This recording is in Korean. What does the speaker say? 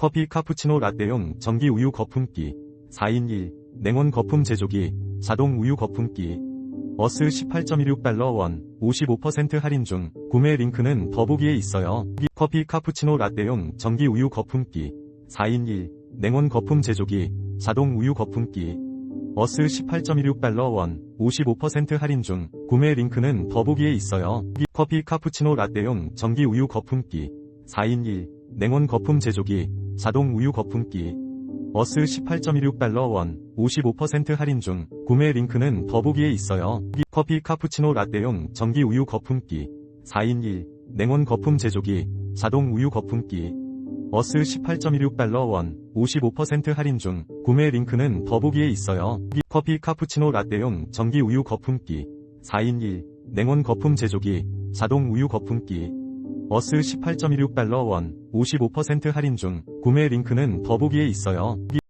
커피 카푸치노 라떼용 전기 우유 거품기 4인 1 냉온 거품 제조기 자동 우유 거품기 어스 18.16달러 원 55% 할인 중 구매 링크는 더보기에 있어요. 커피 카푸치노 라떼용 전기 우유 거품기 4인 1 냉온 거품 제조기 자동 우유 거품기 어스 18.16달러 원 55% 할인 중 구매 링크는 더보기에 있어요. 커피 카푸치노 라떼용 전기 우유 거품기 4인 1 냉온 거품 제조기 자동 우유 거품기. 어스 18.16달러 원 55% 할인 중 구매 링크는 더보기에 있어요. 커피 카푸치노 라떼용 전기 우유 거품기. 4인 1 냉온 거품 제조기 자동 우유 거품기. 어스 18.16달러 원 55% 할인 중 구매 링크는 더보기에 있어요. 커피 카푸치노 라떼용 전기 우유 거품기. 4인 1 냉온 거품 제조기 자동 우유 거품기 어스 18.16달러 원 55% 할인 중 구매 링크는 더보기에 있어요.